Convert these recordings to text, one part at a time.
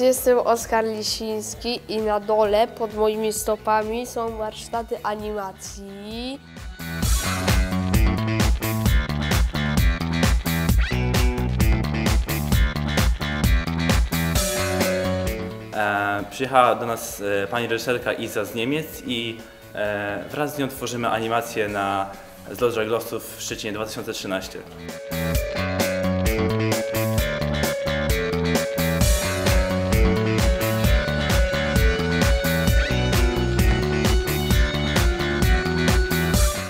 Jestem Oskar Lisiński i na dole pod moimi stopami są warsztaty animacji. E, przyjechała do nas e, pani reżyserka Iza z Niemiec i e, wraz z nią tworzymy animację na Zlot Żaglowców w Szczecinie 2013.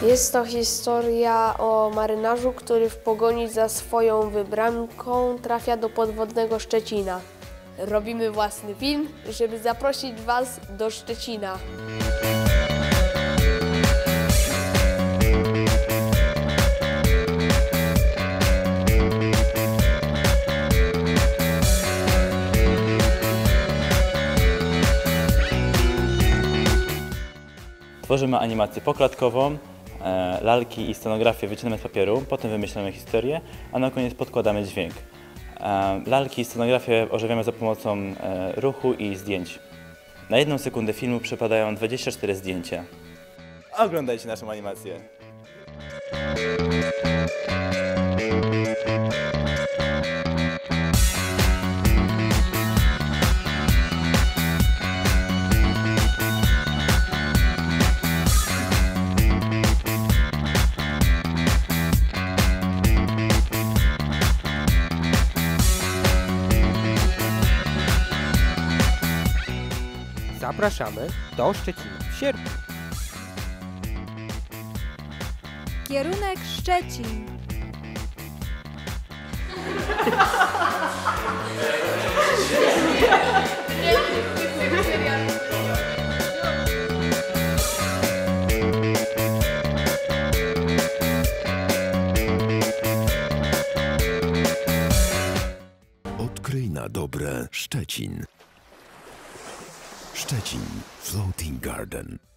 Jest to historia o marynarzu, który w pogoni za swoją wybranką trafia do podwodnego Szczecina. Robimy własny film, żeby zaprosić Was do Szczecina. Tworzymy animację poklatkową, lalki i scenografię wycinamy z papieru, potem wymyślamy historię, a na koniec podkładamy dźwięk. E, lalki i scenografię ożywiamy za pomocą e, ruchu i zdjęć. Na jedną sekundę filmu przypadają 24 zdjęcia. Oglądajcie naszą animację. Zapraszamy do Szczecina w sierpniu. Kierunek Szczecin. Odkryj na dobre Szczecin. Szczecin Floating Garden.